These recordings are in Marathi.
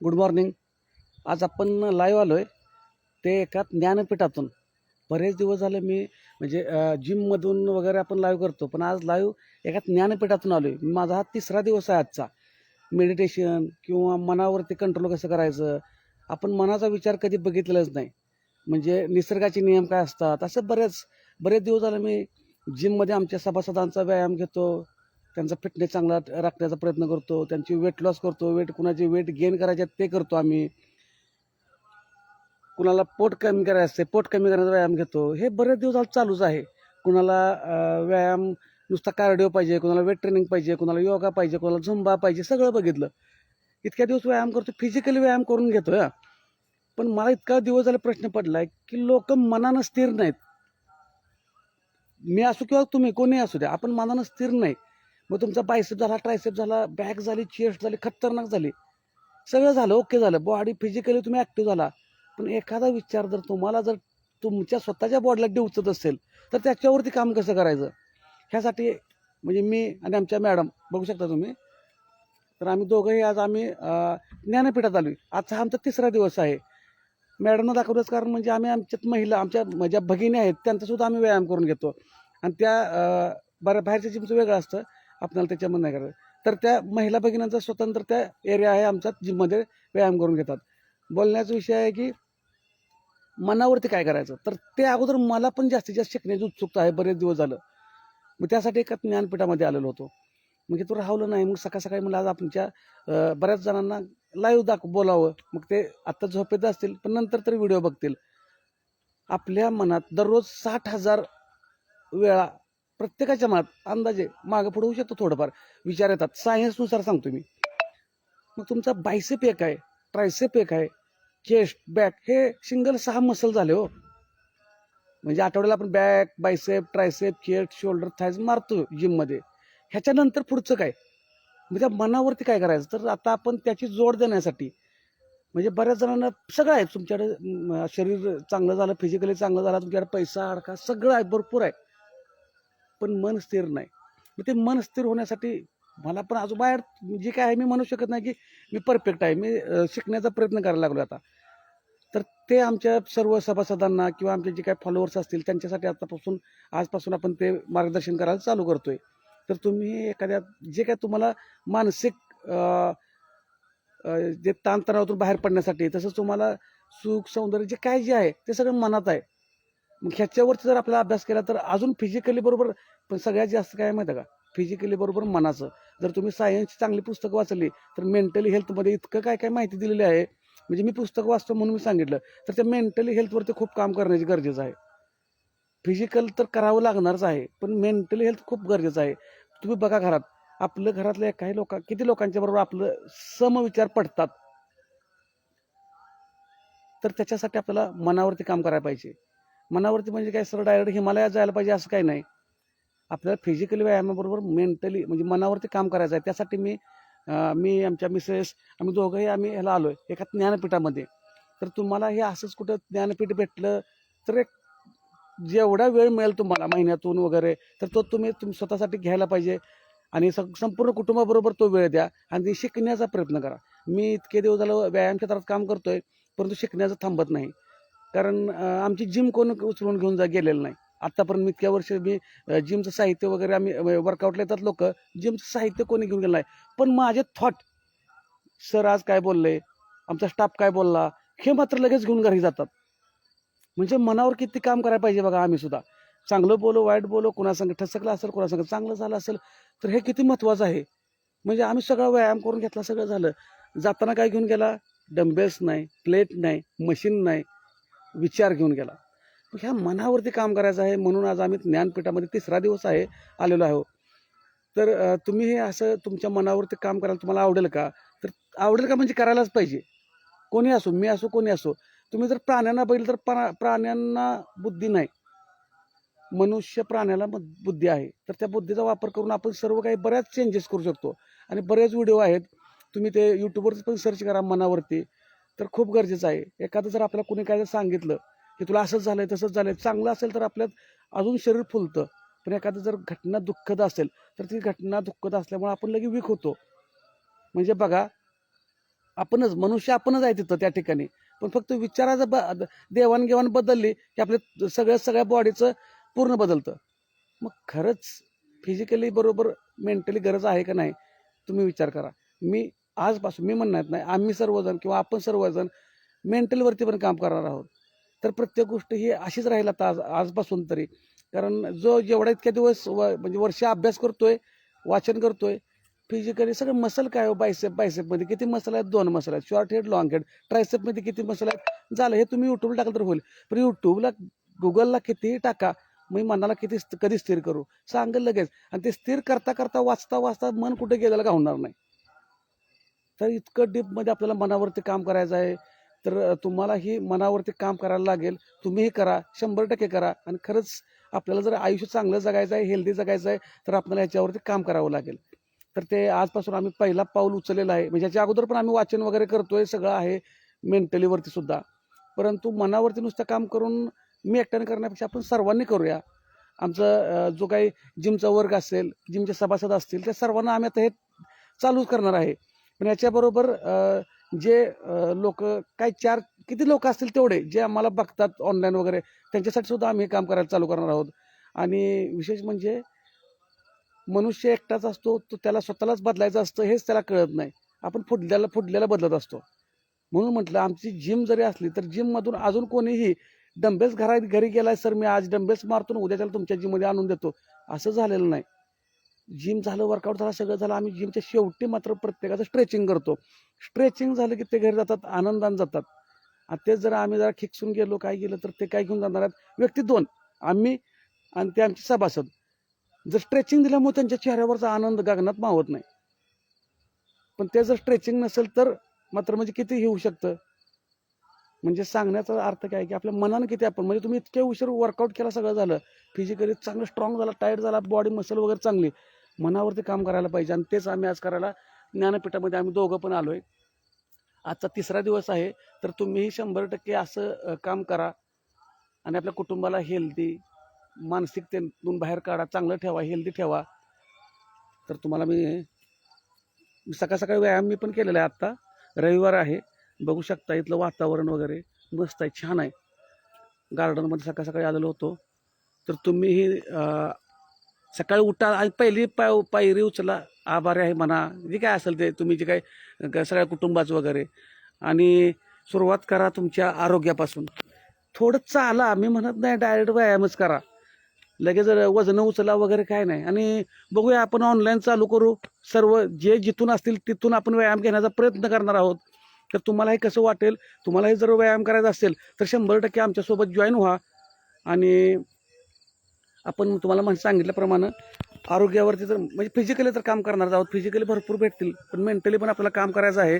गुड मॉर्निंग आज आपण लाईव्ह आलो आहे ते एका ज्ञानपीठातून. बरेच दिवस झाले मी म्हणजे जिममधून वगैरे आपण लाईव्ह करतो पण आज लाईव्ह एका ज्ञानपीठातून आलो आहे माझा हा तिसरा दिवस आहे आजचा. मेडिटेशन किंवा मनावरती कंट्रोल कसं करायचं? आपण मनाचा विचार कधी बघितलेलाच नाही. म्हणजे निसर्गाचे नियम काय असतात? असं बरेच बरेच दिवस झाले मी जिममध्ये आमच्या सभासदांचा व्यायाम घेतो. त्यांचा फिटनेस चांगला राखण्याचा प्रयत्न करतो त्यांची वेट लॉस करतो वेट कुणाची वेट गेन करायचे आहेत ते करतो आम्ही. कुणाला पोट कमी करायचं असते पोट कमी करण्याचा व्यायाम घेतो. हे बरेच दिवस आज चालूच आहे. कुणाला व्यायाम नुसता कार्डिओ पाहिजे कुणाला वेट ट्रेनिंग पाहिजे कुणाला योगा पाहिजे कुणाला झुंबा पाहिजे सगळं बघितलं. इतक्या दिवस व्यायाम करतो फिजिकली व्यायाम करून घेतो हा. पण मला इतका दिवस झाला प्रश्न पडलाय की लोक मनानं स्थिर नाहीत. मी असू किंवा तुम्ही कोणी असू द्या आपण मनानं स्थिर नाही. मग तुमचा बायसेप झाला ट्रायसेप झाला बॅक झाली चेस्ट झाली खतरनाक झाली. सगळं झालं ओके झालं. बॉडी फिजिकली तुम्ही ॲक्टिव्ह झाला. पण एखादा विचार जर तुम्हाला जर तुमच्या स्वतःच्या बॉडीला डिवचत असेल तर त्याच्यावरती काम कसं करायचं? ह्यासाठी म्हणजे मी आणि आमच्या मॅडम बघू शकता तुम्ही? तर आम्ही दोघंही आज आम्ही ज्ञानपीठात आलो आजचा हा आमचा तिसरा दिवस आहे. मॅडमनं दाखवलंच कारण म्हणजे आम्ही आमच्यात महिला आमच्या ज्या भगिनी आहेत त्यांचासुद्धा आम्ही व्यायाम करून घेतो. आणि त्या बऱ्या बाहेरच्या जिमचं वेगळं असतं. आपल्याला त्याच्यामध्ये नाही करायचं. तर त्या महिला भगिनींचा स्वतंत्र त्या एरिया आहे आमच्या जिममध्ये व्यायाम करून घेतात. बोलण्याचा विषय आहे की मनावरती काय करायचं? तर ते अगोदर मला पण जास्तीत जास्त शिकण्याची उत्सुकता आहे. बरेच दिवस झालं. मग त्यासाठी एका ज्ञानपीठामध्ये आलेलो होतो. मग तो राहवलं नाही मग सकाळ सकाळी मला आज आमच्या बऱ्याच जणांना लाईव्ह दाख बोलावं. मग ते आत्ता झोपेत असतील पण नंतर तरी व्हिडिओ बघतील. आपल्या मनात दररोज साठ हजार वेळा प्रत्येकाच्या मनात अंदाजे मागं पुढे होऊ शकतो थोडंफार. विचार येतात. सायन्सनुसार सांगतो मी. मग तुमचा बायसेप एक आहे ट्रायसेप एक आहे चेस्ट बॅक हे सिंगल सहा मसल झाले हो. म्हणजे आठवड्याला आपण back bicep tricep chest shoulder thighs मारतो जिममध्ये. ह्याच्यानंतर पुढचं काय? म्हणजे त्या मनावरती काय करायचं? तर आता आपण त्याची जोड देण्यासाठी म्हणजे बऱ्याच जणांना सगळं आहे. तुमच्याकडे शरीर चांगलं झालं फिजिकली चांगलं झालं तुमच्याकडे पैसा अडका सगळं आहे भरपूर आहे. पण मन स्थिर नाही. मग ते मन स्थिर होण्यासाठी मला पण अजून बाहेर जे काय आहे मी म्हणू शकत नाही की मी परफेक्ट आहे. मी शिकण्याचा प्रयत्न करायला लागलो आता. तर ते आमच्या सर्व सभासदांना किंवा आमचे जे काय फॉलोअर्स असतील त्यांच्यासाठी आतापासून आजपासून आपण ते मार्गदर्शन करायला चालू करतोय. तर तुम्ही एखाद्या जे काय तुम्हाला मानसिक जे ताणतणावातून बाहेर पडण्यासाठी तसंच तुम्हाला सुख सौंदर्य जे काय जे आहे ते सगळं मनात आहे. मग ह्याच्यावरती जर आपला अभ्यास केला तर अजून फिजिकली बरोबर पण सगळ्यात जास्त काय माहिती आहे का? फिजिकली बरोबर मनाचं. जर तुम्ही सायन्सची चांगली पुस्तकं वाचली तर मेंटली हेल्थमध्ये इतकं काय काय माहिती दिलेली आहे. म्हणजे मी पुस्तक वाचतो म्हणून मी सांगितलं तर त्या मेंटली हेल्थवरती खूप काम करण्याची गरजेचं आहे. फिजिकल तर करावं लागणारच आहे पण मेंटली हेल्थ खूप गरजेचं आहे. तुम्ही बघा घरात आपलं घरातल्या काही लोक किती लोकांच्या बरोबर आपलं समविचार पडतात. तर त्याच्यासाठी आपल्याला मनावरती काम करायला पाहिजे. मनावरती म्हणजे काय सरळ डायरेक्ट हिमालयात जायला पाहिजे असं काही नाही. आपल्याला फिजिकली व्यायामाबरोबर मेंटली म्हणजे मनावरती काम करायचं आहे. त्यासाठी मी मी आमच्या मिसेस आम्ही दोघंही आम्ही ह्याला आलो आहे एका ज्ञानपीठामध्ये. तर तुम्हाला हे असंच कुठं ज्ञानपीठ भेटलं तर एक जेवढा वेळ मिळेल तुम्हाला महिन्यातून वगैरे तर तो तुम्ही तुम्ही स्वतःसाठी घ्यायला पाहिजे. आणि सग संपूर्ण कुटुंबाबरोबर तो वेळ द्या आणि ते शिकण्याचा प्रयत्न करा. मी इतके दिवस झालं व्यायाम क्षेत्रात काम करतोय परंतु शिकण्याचं थांबत नाही. कारण आमची जिम कोण उचलून घेऊन जा गेलेलं नाही. आत्तापर्यंत मी इतक्या वर्ष मी जिमचं साहित्य वगैरे आम्ही वर्कआउटला येतात लोक जिमचं साहित्य कोणी घेऊन गेलं नाही. पण माझे थॉट सर आज काय बोलले? आमचा स्टाफ काय बोलला? हे मात्र लगेच घेऊन घरी जातात. म्हणजे मनावर किती काम करायला पाहिजे बघा आम्ही सुद्धा. चांगलं बोलो वाईट बोलो कोणासंग ठसकलं असेल कोणासंग चांगलं झालं असेल तर हे किती महत्त्वाचं आहे. म्हणजे आम्ही सगळा व्यायाम करून घेतला सगळं झालं. जाताना काय घेऊन गेला? डंबेल्स नाही प्लेट नाही मशीन नाही. विचार घेऊन गेला. ह्या मनावरती काम करायचं आहे म्हणून आज आम्ही ज्ञानपीठामध्ये तिसरा दिवस आहे आलेलो आहो तर तुम्ही हे असं तुमच्या मनावरती काम करायला तुम्हाला आवडेल का? तर आवडेल का म्हणजे करायलाच पाहिजे. कोणी असो मी असो कोणी असो तुम्ही जर प्राण्यांना बघितलं तर प्रा प्राण्यांना बुद्धी नाही. मनुष्य प्राण्याला मग बुद्धी आहे. तर त्या बुद्धीचा वापर करून आपण सर्व काही बऱ्याच चेंजेस करू शकतो. आणि बरेच व्हिडिओ आहेत तुम्ही ते यूट्यूबवर पण सर्च करा मनावरती. तर खूप गरजेचं आहे. एखादं जर आपल्याला कुणी काय जर सांगितलं की तुला असंच झालंय तसंच झालंय चांगलं असेल तर आपल्यात अजून शरीर फुलतं. पण एखादं जर घटना दुःखद असेल तर ती घटना दुःखद असल्यामुळे आपण लगे वीक होतो. म्हणजे बघा आपणच मनुष्य आपणच आहे तिथं त्या ठिकाणी. पण फक्त विचाराचं ब देवाणघेवाण बदलली की आपल्या सगळ्या सगळ्या बॉडीचं पूर्ण बदलतं. मग खरंच फिजिकली बरोबर मेंटली गरज आहे का नाही? तुम्ही विचार करा. मी आजपासून मी म्हणणार नाही आम्ही सर्वजण किंवा आपण सर्वजण मेंटलवरती पण काम करणार आहोत. तर प्रत्येक गोष्ट ही अशीच राहील आता आज आजपासून तरी. कारण जो जेवढा इतक्या दिवस व म्हणजे वर्ष अभ्यास करतोय वाचन करतोय फिजिकली सगळं मसल काय हो बायसेप बायसेपमध्ये किती मसल आहेत? दोन मसल आहेत. शॉर्ट हेड लॉंग हेड ट्रायसेपमध्ये किती मसल आहेत? झालं हे तुम्ही युट्यूबला टाकलं तर होईल. पण युट्यूबला गुगलला कितीही टाका मी मनाला किती कधी स्थिर करू? सांगेल लगेच. आणि ते स्थिर करता करता वाचता वाचता मन कुठे गेलेलं का होणार नाही. तर इतकं डीपमध्ये आपल्याला मनावरती काम करायचं आहे. तर तुम्हाला ही मनावरती काम करायला लागेल. तुम्हीही करा शंभर टक्के करा. आणि खरंच आपल्याला जर आयुष्य चांगलं जगायचं आहे हेल्दी जगायचं आहे तर आपल्याला याच्यावरती काम करावं लागेल. तर ते आजपासून आम्ही पहिला पाऊल उचललेलं आहे. म्हणजे याच्या अगोदर पण आम्ही वाचन वगैरे करतोय सगळं आहे मेंटलीवरती सुद्धा. परंतु मनावरती नुसतं काम करून मी एकट्याने करण्यापेक्षा आपण सर्वांनी करूया. आमचं जो काही जिमचा वर्ग असेल जिमचे सभासद असतील त्या सर्वांना आम्ही आता हे चालूच करणार आहे. पण याच्याबरोबर जे लोक काय चार किती लोक असतील तेवढे जे आम्हाला बघतात ऑनलाईन वगैरे त्यांच्यासाठी सुद्धा आम्ही हे काम करायला चालू करणार आहोत. आणि विशेष म्हणजे मनुष्य एकटाच असतो तो त्याला स्वतःलाच बदलायचं असतं हेच त्याला कळत नाही. आपण फुडल्याला फुडल्याला बदलत असतो. म्हणून म्हटलं आमची जिम जरी असली तर जिममधून अजून कोणीही डंबेल्स घरा घरी गेलाय सर मी आज डंबेल्स मारतो उद्या त्याला तुमच्या जिममध्ये आणून देतो. असं झालेलं नाही. जिम झालं वर्कआउट झालं सगळं झालं. आम्ही जिमच्या शेवटी मात्र प्रत्येकाचं स्ट्रेचिंग करतो. स्ट्रेचिंग झालं की ते घरी जातात आनंदाने जातात. आणि तेच जर आम्ही जरा खिकसून गेलो काय गेलं तर ते काय घेऊन जाणार आहेत? व्यक्ती दोन. आम्ही आणि ते आमचे सभासद. जर स्ट्रेचिंग दिल्यामुळे त्यांच्या चेहऱ्यावरचा आनंद गगनात मावत नाही. पण ते जर स्ट्रेचिंग नसेल तर मात्र म्हणजे किती हे होऊ शकतं. म्हणजे सांगण्याचा अर्थ काय की आपल्या मनानं किती आपण म्हणजे तुम्ही इतक्या उशीर वर्कआउट केला सगळं झालं. फिजिकली चांगलं स्ट्रॉंग झाला टाईट झाला बॉडी मसल वगैरे चांगली. मनावरती काम करायला पाहिजे आणि तेच आम्ही आज करायला ज्ञानपीठामध्ये आम्ही दोघं पण आलो आहे आजचा तिसरा दिवस आहे तर तुम्हीही शंभर टक्के असं काम करा आणि आपल्या कुटुंबाला हेल्दी मानसिकतेतून बाहेर काढा चांगलं ठेवा हेल्दी ठेवा. तर तुम्हाला मी सकाळ सकाळी व्यायाम मी पण केलेला आहे आत्ता. रविवार आहे बघू शकता इथलं वातावरण वगैरे मस्त आहे छान आहे. गार्डनमध्ये सकाळ सकाळी आलेलो होतो. तर तुम्हीही सकाळी उठा आणि पहिली पाय पायरी उचला. आभारी आहे म्हणा. जे काय असेल ते तुम्ही जे काय सगळ्या कुटुंबाचं वगैरे. आणि सुरुवात करा तुमच्या आरोग्यापासून. थोडं चाला. मी म्हणत नाही डायरेक्ट व्यायामच करा. लगेच वजन उचला वगैरे काय नाही. आणि बघूया आपण ऑनलाईन चालू करू. सर्व जे जिथून असतील तिथून आपण व्यायाम घेण्याचा प्रयत्न करणार आहोत. तर तुम्हाला हे कसं वाटेल? तुम्हालाही जर व्यायाम करायचा असेल तर शंभर टक्के आमच्यासोबत जॉईन व्हा. आणि आपण तुम्हाला म्हणजे सांगितल्याप्रमाणे आरोग्यावरती तर म्हणजे फिजिकली तर काम करणार आहोत. फिजिकली भरपूर भेटतील. पण मेंटली पण आपल्याला काम करायचं आहे.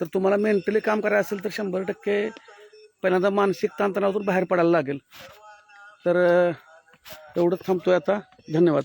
तर तुम्हाला मेंटली काम करायचं असेल तर शंभर टक्के पहिल्यांदा मानसिक ताणतणावातून बाहेर पडायला लागेल. तर अं, एवढंच थांबतोय आता. धन्यवाद.